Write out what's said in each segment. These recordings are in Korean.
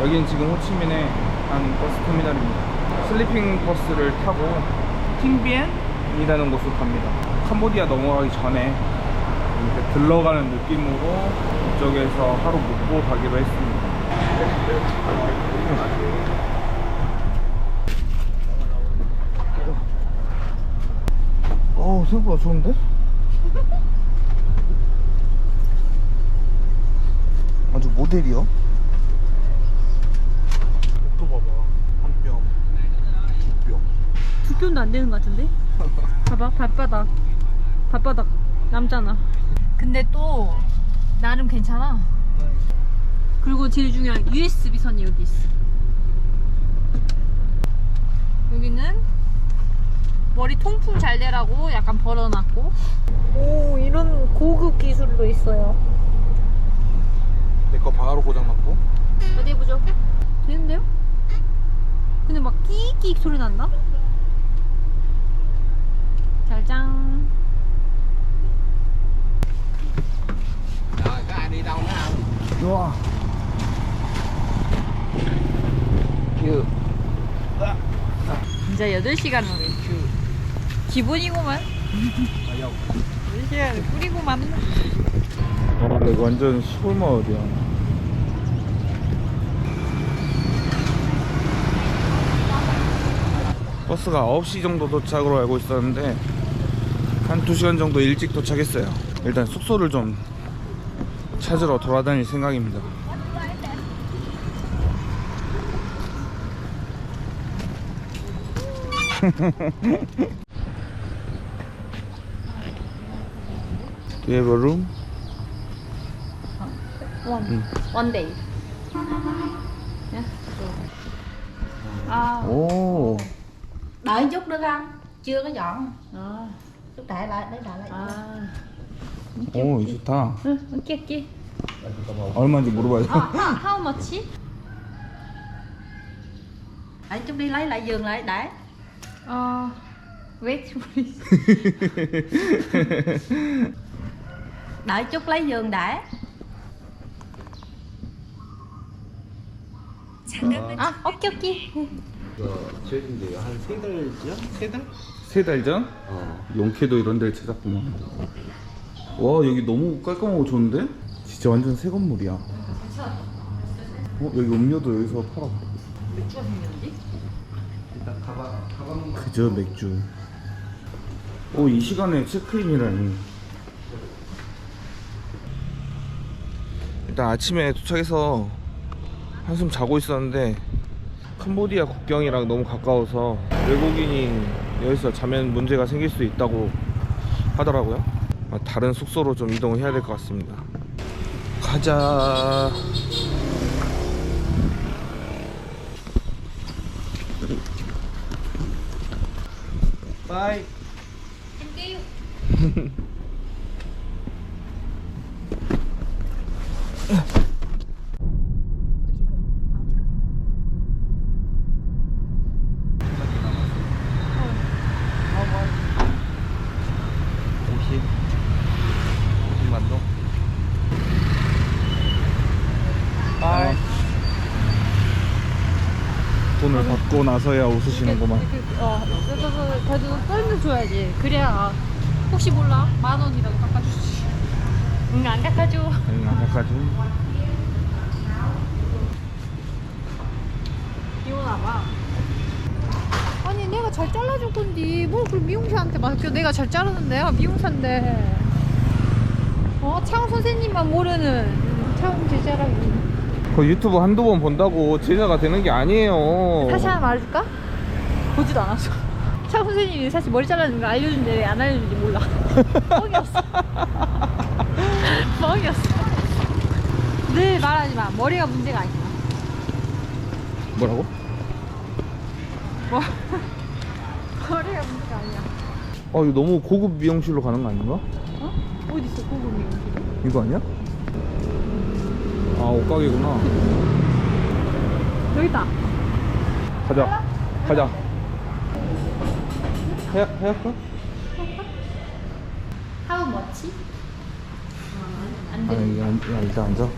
여기는 지금 호치민의 한 버스 터미널입니다. 슬리핑 버스를 타고 팅비엔이라는 곳으로 갑니다. 캄보디아 넘어가기 전에 이렇게 들러가는 느낌으로 이쪽에서 하루 묵고 가기로 했습니다. 어 생각보다 좋은데? 아주 모델이요? 또 봐봐 한 뼘, 두 뼘 두 뼘도 안 되는 것 같은데? 봐봐 발바닥. 발바닥 남잖아. 근데 또 나름 괜찮아. 그리고 제일 중요한 USB 선이 여기 있어. 여기는 머리 통풍 잘 되라고 약간 벌어놨고. 오 이런 고급 기술도 있어요. 내 거 바로 고장났고. 어디 해보죠? 되는데요? 근데 막 끼익끼익 소리 난다? 잘짱 우와 유 진짜 8시간 외출 기본이구만. 8시간 꿀이구만 어, 이거 완전 시골 마을이야. 버스가 9시 정도 도착으로 알고 있었는데 한 2시간 정도 일찍 도착했어요. 일단 숙소를 좀 찾으러 돌아다닐 생각입니다 Do you have a room? one 응. one day Nhá. à, 오 đợi chút nữa không chưa có dọn à, chút để lại để lại lại à. 오, 이거 좋다. 응, 오케이 오케이 얼마인지 물어봐야지. 아, how, how much? để chút đi lấy lại giường lại để 어, wait please đợi chút lấy giường để 아, 오케이 오케이 그 최근데 한세 달이죠? 세 달? 세 달 전? 어. 용케도 이런 데를 찾았구만. 와, 여기 너무 깔끔하고 좋은데? 진짜 완전 새 건물이야. 어, 여기 음료도 여기서 팔아. 맥주가 생겼는데? 일단 가방 가방 그저 맥주. 오, 이 시간에 체크인이라니. 일단 아침에 도착해서 한숨 자고 있었는데 캄보디아 국경이랑 너무 가까워서 외국인이 여기서 자면 문제가 생길 수 있다고 하더라고요. 아, 다른 숙소로 좀 이동을 해야 될 것 같습니다. 가자. 오십 50만 동. 바이. 돈을 받고 나서야 웃으시는구만. 어, 그래도 떨면 줘야지. 그래야 혹시 몰라 만 원이라도 깎아주지. 응, 안 깎아줘. 응, 아까까지. 이혼아 봐. 아니 내가 잘 잘라줄 건데 뭐 그럼 미용사한테 맡겨 내가 잘 자르는데 내가 미용사인데 어 차원 선생님만 모르는 차원 제자라고 그 유튜브 한두 번 본다고 제자가 되는 게 아니에요. 사실 하나 말해줄까? 보지도 않았어 차원 선생님이 사실 머리 잘라주는 거 알려준데 왜 안 알려준지 몰라 뻥이었어 뻥이었어 늘 말하지 마 머리가 문제가 아니야 뭐라고? 뭐 머리가 문제가 아니야 아 이거 너무 고급 미용실로 가는 거 아닌가? 어? 어디 있어 고급 미용실 이거 아니야? 아 옷가게구나. 여기 있다 가자. 가자. 해 해할까? How much? 안아 돼. 여기 앉, 야, 일단 앉아.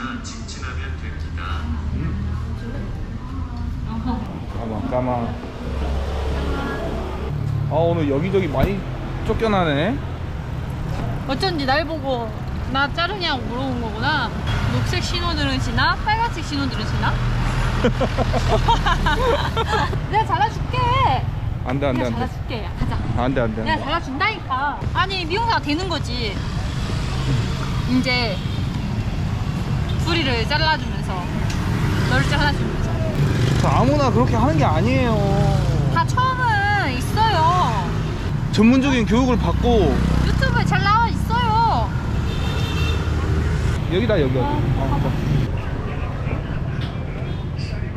지나 직진하면 됩니다. 까마 까마 아 오늘 여기저기 많이 쫓겨나네 어쩐지 날 보고 나 자르냐고 물어본 거구나. 녹색 신호들은 지나? 빨간색 신호들은 지나? 내가 잘라줄게. 안돼 안돼 내가 안돼 잘라줄게. 가자. 안돼 안돼 내가 잘라준다니까. 아니 미용사가 되는 거지. 이제 뿌리를 잘라주면서 너를 잘라주면서. 아무나 그렇게 하는 게 아니에요. 다 처음은 있어요. 전문적인 교육을 받고 유튜브에 잘 나와 있어요. 여기다 여기. 여기 어,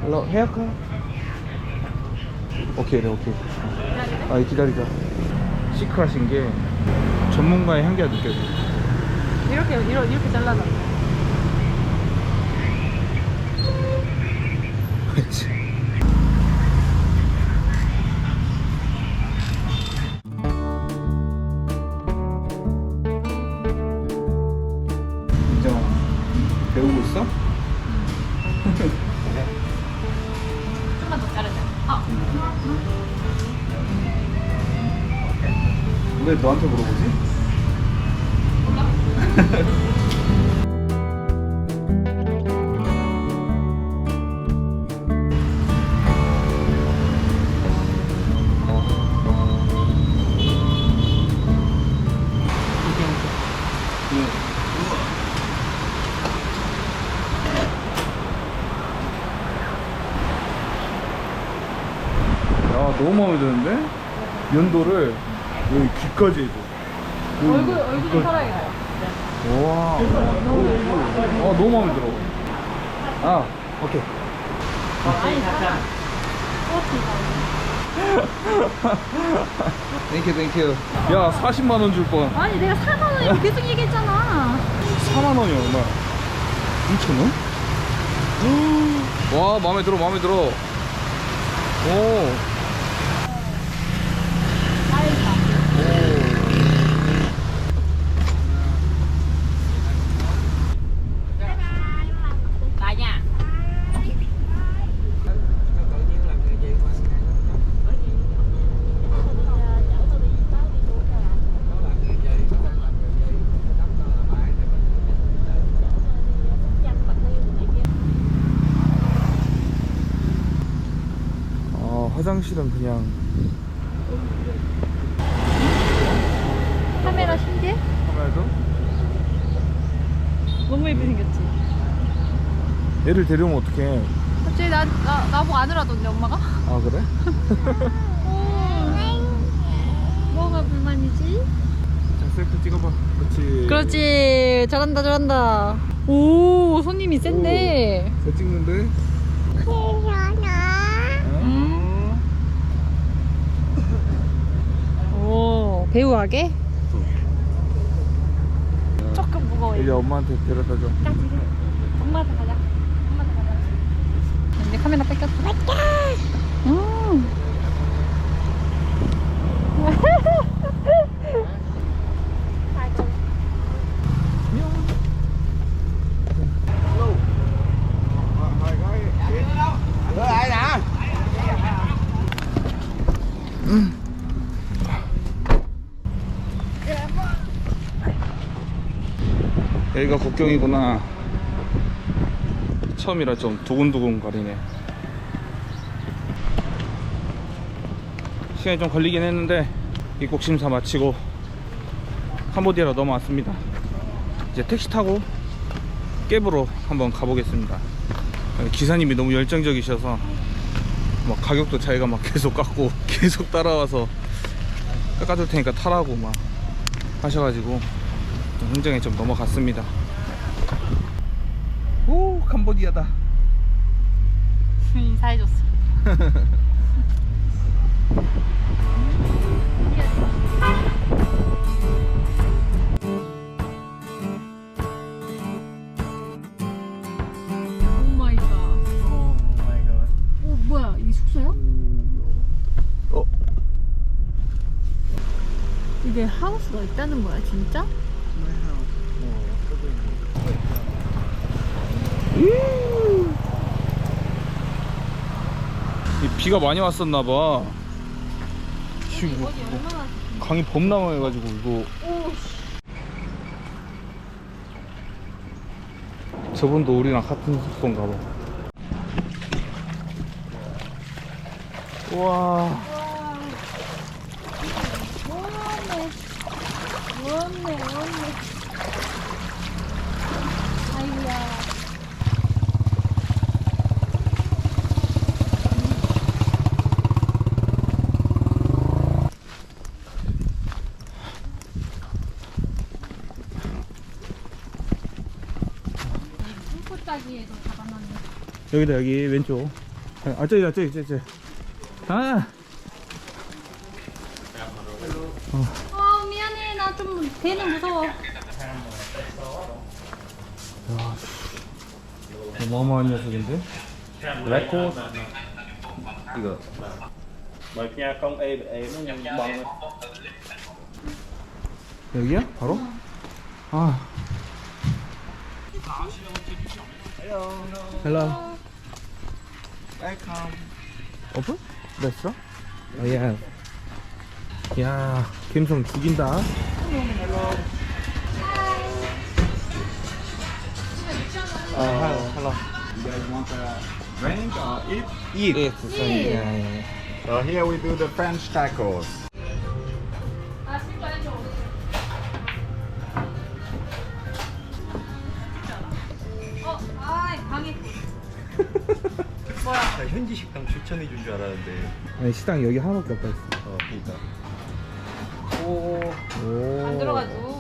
헬로 헤어컷 오케이 네 오케이. 아 기다리자. 시크하신 게 전문가의 향기가 느껴져 이렇게 이렇게, 이렇게 잘라놔. 그 왜 너한테 물어보지? 야 너무 마음에 드는데? 연도를 여기 귀까지 해줘 얼굴 얼굴 좀 살아야겠다. 와. 어, 너무 마음에 들어. 아, 오케이. 땡큐, 땡큐. 야, 40만원 줄 뻔. 아니 내가 4만 원이라고 계속 얘기했잖아. 4만원이 얼마? 2천원? 와, 마음에 들어, 마음에 들어. 오. Bà nha. 아, 화장실은 그냥 카메라 신기해? 카메라도 너무 예쁘게 생겼지. 애를 데려오면 어떡해. 갑자기 나, 나 나보고 안으라던데 엄마가? 아, 그래? 뭐가 불만이지? 자, 셀프 찍어봐. 그렇지. 그렇지. 잘한다 잘한다. 오 손님이 센데. 잘 찍는데? 음. 오 배우하게? 조금 무거워. 이제 엄마한테 데려다 줘. 엄마한테 가자. 엄마한테 가자. 근데 카메라 뺏겼다. 맞다. 음. 여기가 국경이구나. 처음이라 좀 두근두근 거리네. 시간이 좀 걸리긴 했는데 입국 심사 마치고 캄보디아로 넘어왔습니다. 이제 택시 타고 깨브로 한번 가보겠습니다. 기사님이 너무 열정적이셔서 막 가격도 자기가 막 계속 깎고 계속 따라와서 깎아줄 테니까 타라고 막 하셔가지고 좀 흥정에 좀 넘어갔습니다. 오 캄보디아다. 인사해줬어. 어, 어? 이게 하우스가 있다는 거야 진짜? 비가 많이 왔었나 봐. 지금 뭐, 얼마나 강이 범람해가지고 이거 저분도 우리랑 같은 숙소인가 봐. 우와. 원네 원네 원네 아이고야 풀꽃따기에도 잡아놨네 여기다 여기 왼쪽. 아 저기다 저기 저기 저기. 아. 어 미안해 나 좀 배는 무서워 어마어마한 녀석인데? 레코드. 이거. 여기야? 바로? 아. 헬로. 웰컴. 오픈? 됐어? 어, 야. 야, 감성 죽인다. 아, 헬로, 헬로. You guys want the drink or eat? Eat. Eat. 예, 예. So here we do the French tacos. 현지 식당 추천해 준 줄 알았는데. 아니, 식당 여기 하나밖에 없다 했어. 어, 그러니까. 오. 안 들어가지고